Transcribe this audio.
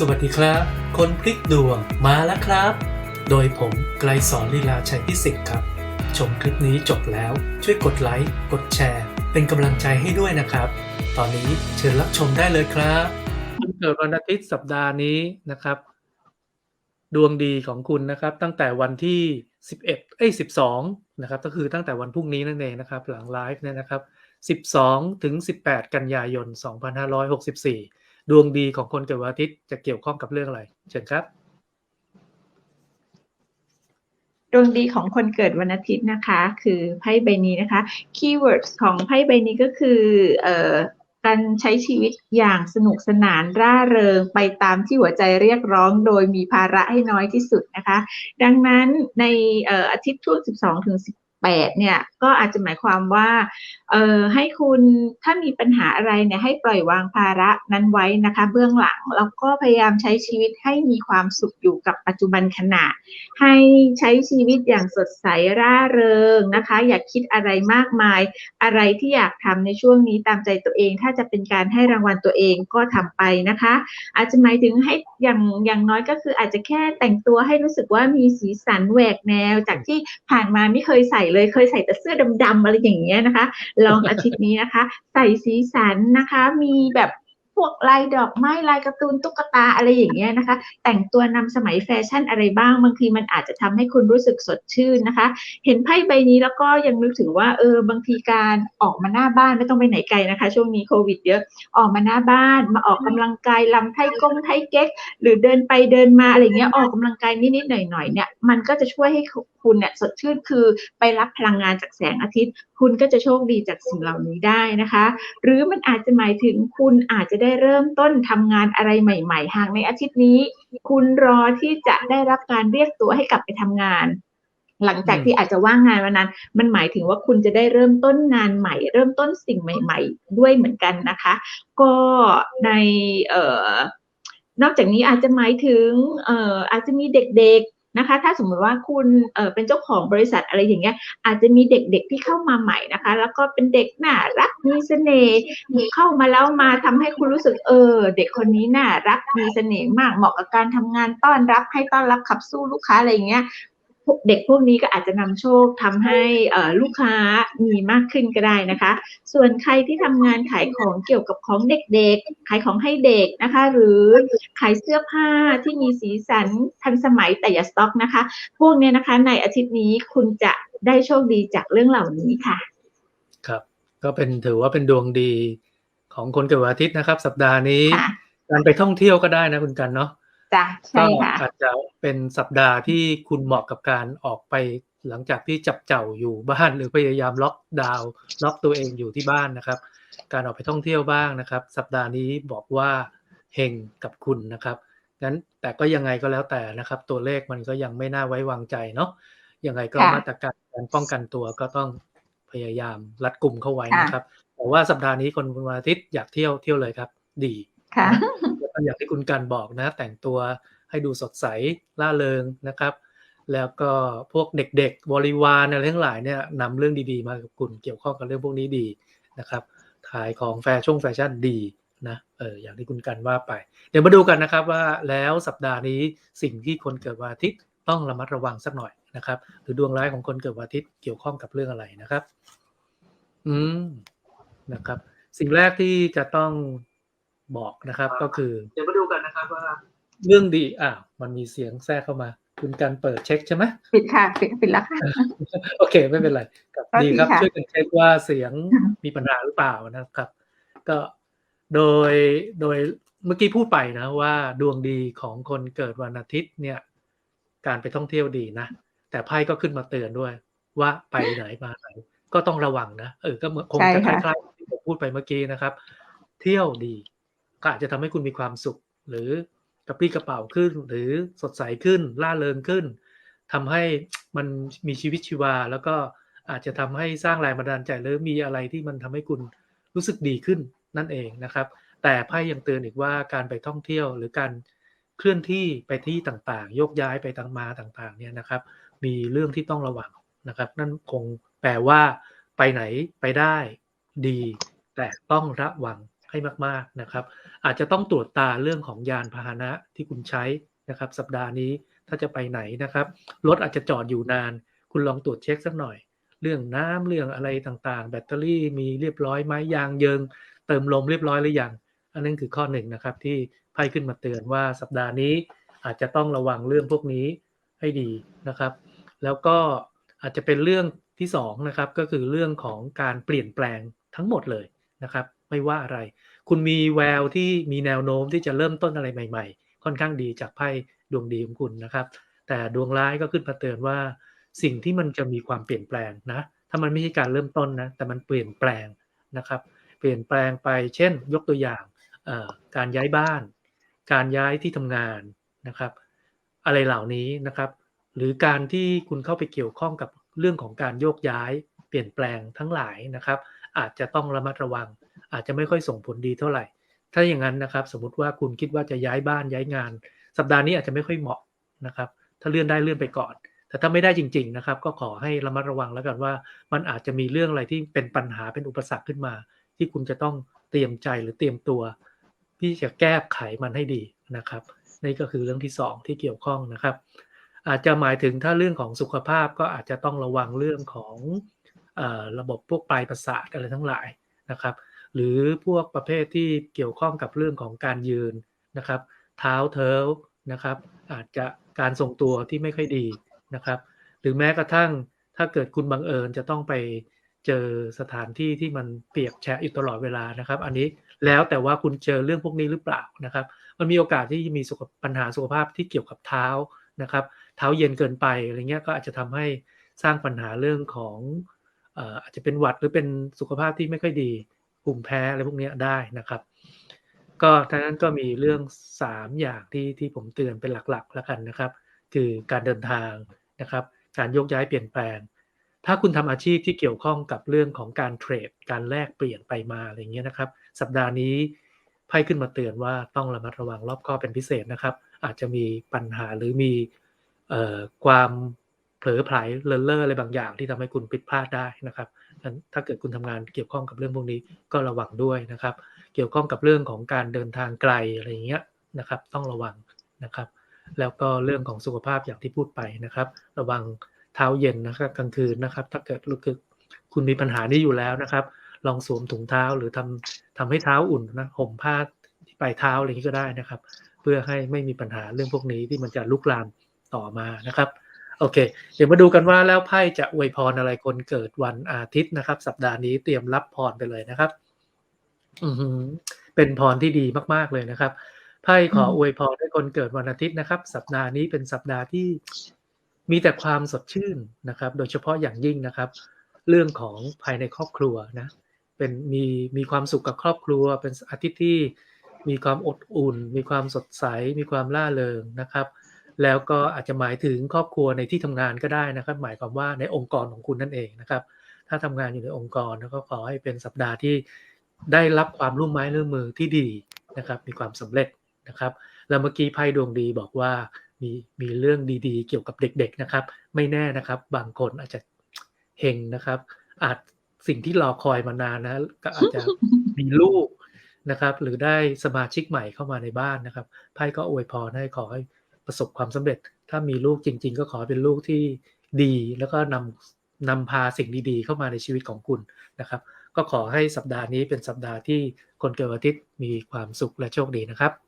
สวัสดีครับ คนพลิกดวงมาแล้วครับ โดยผมไกลสอนลีลาชัยพิสิทธิ์ครับ ชมคลิปนี้จบแล้วช่วยกดไลค์ กดแชร์ เป็นกำลังใจให้ด้วยนะครับ ตอนนี้เชิญรับชมได้เลยครับคุณเกิดวันอาทิตย์สัปดาห์นี้นะครับ ดวงดีของคุณนะครับ ตั้งแต่วันที่ 11เอ้ย12 นะครับ ก็คือตั้งแต่วันพรุ่งนี้นั่นเองนะครับ หลังไลฟ์เนี่ยนะครับ 12 ถึง 18 กันยายน 2564 ดวงดีของคนเกิดวันอาทิตย์จะเกี่ยวข้องกับเรื่องอะไร เชิญครับ ดวงดีของคนเกิดวันอาทิตย์นะคะ คือไพ่ใบนี้นะคะคีย์เวิร์ดของไพ่ใบนี้ก็คือเอ่อการใช้ชีวิตอย่างสนุกสนานร่าเริงไปตามที่หัวใจเรียกร้องโดยมีภาระให้น้อยที่สุดนะคะ ดังนั้นในอาทิตย์ช่วง 12ถึง18เนี่ยก็อาจจะหมายความว่าเอ่อให้คุณถ้ามีปัญหาอะไรเนี่ยให้ปล่อยวางภาระนั้นไว้นะคะ เบื้องหลังแล้วก็พยายามใช้ชีวิตให้มีความสุขอยู่กับปัจจุบันขณะ ให้ใช้ชีวิตอย่างสดใสร่าเริงนะคะ อย่าคิดอะไรมากมาย อะไรที่อยากทำในช่วงนี้ตามใจตัวเอง ถ้าจะเป็นการให้รางวัลตัวเองก็ทำไปนะคะ อาจจะหมายถึงให้อย่างอย่างน้อยก็คืออาจจะแค่แต่งตัวให้รู้สึกว่ามีสีสันแหวกแนว จากที่ผ่านมาไม่เคยใส่เลยเคยใส่แต่เสื้อดำๆอะไรอย่างเงี้ยนะคะลองอาทิตย์นี้นะคะ ใส่สีสันนะคะ มีแบบ พวกลายดอกไม้ลายการ์ตูนตุ๊กตาอะไรอย่างเงี้ยนะคะ แต่งตัวนำสมัยแฟชั่นอะไรบ้างบางทีมันอาจจะทำให้คุณรู้สึกสดชื่นนะคะ เห็นไพ่ใบนี้แล้วก็ยังนึกถึงว่าเออบางทีการออกมาหน้าบ้านไม่ต้องไปไหนไกลนะคะ ช่วงนี้โควิดเยอะออกมาหน้าบ้าน มาออกกำลังกายลำไทกงไทเก๊ก หรือเดินไปเดินมาอะไรเงี้ยออกกำลังกายนิดๆหน่อยๆเนี่ยมันก็จะช่วยให้คุณเนี่ยสดชื่นคือไปรับพลังงานจากแสงอาทิตย์ คุณก็จะโชคดีจากสิ่งเหล่านี้ได้นะคะ หรือมันอาจจะหมายถึงคุณอาจจะได้เริ่มต้นทำงานอะไรใหม่ๆ หากในอาทิตย์นี้ คุณรอที่จะได้รับการเรียกตัวให้กลับไปทำงาน หลังจากที่อาจจะว่างงานวันนั้นมันหมายถึงว่าคุณจะได้เริ่มต้นงานใหม่ เริ่มต้นสิ่งใหม่ ๆ ด้วยเหมือนกันนะคะ ก็ในเอ่อนอกจากนี้อาจจะหมายถึงเอ่ออาจจะมีเด็กๆ นะคะ ถ้าสมมติว่าคุณเอ่อเป็นเจ้าของบริษัทอะไรอย่างเงี้ย อาจจะมีเด็กๆที่เข้ามาใหม่นะคะ แล้วก็เป็นเด็กน่ารักมีเสน่ห์เข้ามาแล้วมาทำให้คุณรู้สึกเออ เด็กคนนี้น่ารักมีเสน่ห์มากเหมาะกับการทำงานต้อนรับให้ต้อนรับขับสู้ลูกค้าอะไรอย่างเงี้ย เด็กพวกนี้ก็อาจจะนำโชคทำให้เอ่อลูกค้ามีมากขึ้นก็ได้นะคะ ส่วนใครที่ทำงานขายของเกี่ยวกับของเด็กๆ ขายของให้เด็กนะคะ หรือขายเสื้อผ้าที่มีสีสันทันสมัยแต่อย่าสต็อกนะคะ พวกเนี้ยนะคะในอาทิตย์นี้คุณจะได้โชคดีจากเรื่องเหล่านี้ค่ะ ครับ ก็เป็นถือว่าเป็นดวงดีของคนเกิดวันอาทิตย์นะครับ สัปดาห์นี้ค่ะการไปท่องเที่ยวก็ได้นะคุณกันเนาะ จ้ะใช่ก็ค่ะอาจจะเป็นสัปดาห์ที่คุณเหมาะกับการออกไปหลังจากที่จับเจ้าอยู่บ้านหรือพยายามล็อกดาวน์ล็อกตัวเองอยู่ที่บ้านนะครับ การออกไปท่องเที่ยวบ้างนะครับ สัปดาห์นี้บอกว่าเฮงกับคุณนะครับงั้นแต่ก็ยังไงก็แล้วแต่นะครับ ตัวเลขมันก็ยังไม่น่าไว้วางใจเนาะยังไงก็ค่ะมาตรการการป้องกันตัวก็ต้องพยายามรัดกลุ่มเข้าไว้ค่ะนะครับแต่ว่าสัปดาห์นี้คนวันอาทิตย์อยากเที่ยวเที่ยวเลยครับ ดีค่ะแล้วก็ อย่างที่คุณการบอกนะ แต่งตัวให้ดูสดใสล่าเริงนะครับ แล้วก็พวกเด็กๆบริวารอะไรทั้งหลายเนี่ยนำเรื่องดีๆ มากับคุณเกี่ยวข้องกับเรื่องพวกนี้ดีนะครับขายของแฟชั่นแฟชั่นดีนะเอออย่างที่คุณกันว่าไป เดี๋ยวมาดูกันนะครับว่าแล้วสัปดาห์นี้สิ่งที่คนเกิดวันอาทิตย์ต้องระมัดระวังสักหน่อยนะครับ หรือดวงร้ายของคนเกิดวันอาทิตย์เกี่ยวข้องกับเรื่องอะไรนะครับ อืมนะครับ สิ่งแรกที่จะต้อง บอกนะครับก็คือ เดี๋ยวมาดูกันนะครับว่าเรื่องดีอ่ามันมีเสียงแทรกเข้ามา คุณการเปิดเช็คใช่ไหมปิดค่ะปิดปิดแล้วค่ะโอเคไม่เป็นไรครับก็ดีดีครับค่ะช่วยกันเช็คว่าเสียงอืมมีปัญหาหรือเปล่านะครับ ก็โดยโดยเมื่อกี้พูดไปนะว่าดวงดีของคนเกิดวันอาทิตย์เนี่ย การไปท่องเที่ยวดีนะ แต่ไพ่ก็ขึ้นมาเตือนด้วย ว่าไปไหนมาไหนก็ต้องระวังนะเออก็เหมือนคงจะคใช่ล้าค่ะยๆที่ผมพูดไปเมื่อกี้นะครับ เที่ยวดี ก็อาจจะทำให้คุณมีความสุข หรือกระปรี้กระเป๋าขึ้น หรือสดใสขึ้นล่าเริงขึ้นทำให้มันมีชีวิตชีวา แล้วก็อาจจะทำให้สร้างแรงบันดาลใจหรือมีอะไรที่มันทำให้คุณรู้สึกดีขึ้นนั่นเองนะครับ แต่ไพ่ยังเตือนอีกว่าการไปท่องเที่ยวหรือการเคลื่อนที่ไปที่ต่างๆโยกย้ายไปทางมาต่างๆเนี่ยนะครับ มีเรื่องที่ต้องระวังนะครับ นั่นคงแปลว่าไปไหนไปได้ดี แต่ต้องระวัง ให้มากๆนะครับ อาจจะต้องตรวจตาเรื่องของยานพาหนะที่คุณใช้นะครับ สัปดาห์นี้ถ้าจะไปไหนนะครับรถอาจจะจอดอยู่นาน คุณลองตรวจเช็คสักหน่อย เรื่องน้ำเรื่องอะไรต่างๆ แบตเตอรี่มีเรียบร้อยไหมยางเยิง เติมลมเรียบร้อยหรือยังอันนั้นคือข้อหนึ่งนะครับที่ไพ่ขึ้นมาเตือนว่าสัปดาห์นี้อาจจะต้องระวังเรื่องพวกนี้ให้ดีนะครับ แล้วก็อาจจะเป็นเรื่องที่สองนะครับก็คือเรื่องของการเปลี่ยนแปลงทั้งหมดเลยนะครับ ไม่ว่าอะไร คุณมีแววที่มีแนวโน้มที่จะเริ่มต้นอะไรใหม่ ๆ ค่อนข้างดีจากไพ่ดวงดีของคุณนะครับ แต่ดวงร้ายก็ขึ้นมาเตือนว่า สิ่งที่มันจะมีความเปลี่ยนแปลงนะ ถ้ามันไม่ใช่การเริ่มต้นนะ แต่มันเปลี่ยนแปลงนะครับ เปลี่ยนแปลงไป เช่น ยกตัวอย่างการย้ายบ้าน การย้ายที่ทำงานนะครับ อะไรเหล่านี้นะครับ หรือการที่คุณเข้าไปเกี่ยวข้องกับเรื่องของการโยกย้าย เปลี่ยนแปลงทั้งหลายนะครับ อาจจะต้องระมัดระวัง อาจจะไม่ค่อยส่งผลดีเท่าไหร่ ถ้าอย่างนั้นนะครับ สมมติว่าคุณคิดว่าจะย้ายบ้านย้ายงาน สัปดาห์นี้อาจจะไม่ค่อยเหมาะนะครับ ถ้าเลื่อนได้เลื่อนไปก่อน แต่ถ้าไม่ได้จริง ๆนะครับ ก็ขอให้ระมัดระวังแล้วกันว่า มันอาจจะมีเรื่องอะไรที่เป็นปัญหาเป็นอุปสรรคขึ้นมา ที่คุณจะต้องเตรียมใจหรือเตรียมตัวที่จะแก้ไขมันให้ดีนะครับนี่ก็คือเรื่องที่สองที่เกี่ยวข้องนะครับ อาจจะหมายถึงถ้าเรื่องของสุขภาพก็อาจจะต้องระวังเรื่องของอระบบพวกปลายประสาทอะไรทั้งหลายนะครับ หรือพวกประเภทที่เกี่ยวข้องกับเรื่องของการยืนนะครับ เท้าเท้านะครับ อาจจะการทรงตัวที่ไม่ค่อยดีนะครับ หรือแม้กระทั่งถ้าเกิดคุณบังเอิญจะต้องไปเจอสถานที่ที่มันเปียกแฉะอยู่ตลอดเวลานะครับ อันนี้แล้วแต่ว่าคุณเจอเรื่องพวกนี้หรือเปล่านะครับ มันมีโอกาสที่มีสุขปัญหาสุขภาพที่เกี่ยวกับเท้านะครับ เท้าเย็นเกินไปอะไรเงี้ยก็อาจจะทำให้สร้างปัญหาเรื่องของอาจจะเป็นหวัดหรือเป็นสุขภาพที่ไม่ค่อยดี ภูมิแพ้อะไรพวกนี้ได้นะครับ ก็ทั้งนั้นก็มีเรื่อง 3 อย่างที่ที่ผมเตือนเป็นหลักๆ แล้วกันนะครับ คือการเดินทางนะครับ การยกย้ายเปลี่ยนแปลง ถ้าคุณทำอาชีพที่เกี่ยวข้องกับเรื่องของการเทรด การแลกเปลี่ยนไปมาอะไรเงี้ยนะครับ สัปดาห์นี้ไพ่ขึ้นมาเตือนว่าต้องระมัดระวังรอบคอเป็นพิเศษนะครับ อาจจะมีปัญหาหรือมีออความเผลอไผลเลินเล่ออะไรบางอย่างที่ทำให้คุณผิดพลาดได้นะครับ ถ้าเกิดคุณทำงานเกี่ยวข้องกับเรื่องพวกนี้ก็ระวังด้วยนะครับ เกี่ยวข้องกับเรื่องของการเดินทางไกลอะไรอย่างเงี้ยนะครับ ต้องระวังนะครับ แล้วก็เรื่องของสุขภาพอย่างที่พูดไปนะครับ ระวังเท้าเย็นนะครับกลางคืนนะครับ ถ้าเกิดรู้สึกคุณมีปัญหานี้อยู่แล้วนะครับ ลองสวมถุงเท้าหรือทำทำให้เท้าอุ่นนะห่มผ้าที่ปลายเท้าอะไรอย่างนี้ก็ได้นะครับ เพื่อให้ไม่มีปัญหาเรื่องพวกนี้ที่มันจะลุกลามต่อมานะครับ โอเค เดี๋ยวมาดูกันว่าแล้วไพ่จะอวยพรอะไรคนเกิดวันอาทิตย์นะครับ สัปดาห์นี้เตรียมรับพรไปเลยนะครับ อือเป็นพรที่ดีมากๆเลยนะครับไพ่ขออวยพรให้คนเกิดวันอาทิตย์นะครับ สัปดาห์นี้เป็นสัปดาห์ที่มีแต่ความสดชื่นนะครับ โดยเฉพาะอย่างยิ่งนะครับ เรื่องของภายในครอบครัวนะ เป็นมีมีความสุขกับครอบครัว เป็นอาทิตย์ที่มีความอบอุ่น มีความสดใส มีความล่าเริงนะครับ แล้วก็อาจจะหมายถึงครอบครัวในที่ทำงานก็ได้นะครับ หมายความว่าในองค์กรของคุณนั่นเองนะครับ ถ้าทำงานอยู่ในองค์กรก็ขอให้เป็นสัปดาห์ที่ได้รับความร่วมไม้ร่วมมือที่ดีนะครับ มีความสำเร็จนะครับ แล้วเมื่อกี้ไพ่ดวงดีบอกว่ามีมีเรื่องดีๆ เกี่ยวกับเด็กๆนะครับ ไม่แน่นะครับ บางคนอาจจะเฮงนะครับ อาจสิ่งที่รอคอยมานานนะก็อาจจะมีลูกนะครับ หรือได้สมาชิกใหม่เข้ามาในบ้านนะครับไพ่ก็อวยพรให้ขอให้ ประสบความสำเร็จ ถ้ามีลูกจริง ๆ ก็ขอเป็นลูกที่ดีแล้วก็นำนำพาสิ่งดีๆ เข้ามาในชีวิตของคุณนะครับ ก็ขอให้สัปดาห์นี้เป็นสัปดาห์ที่คนเกิดวันอาทิตย์มีความสุขและโชคดีนะครับ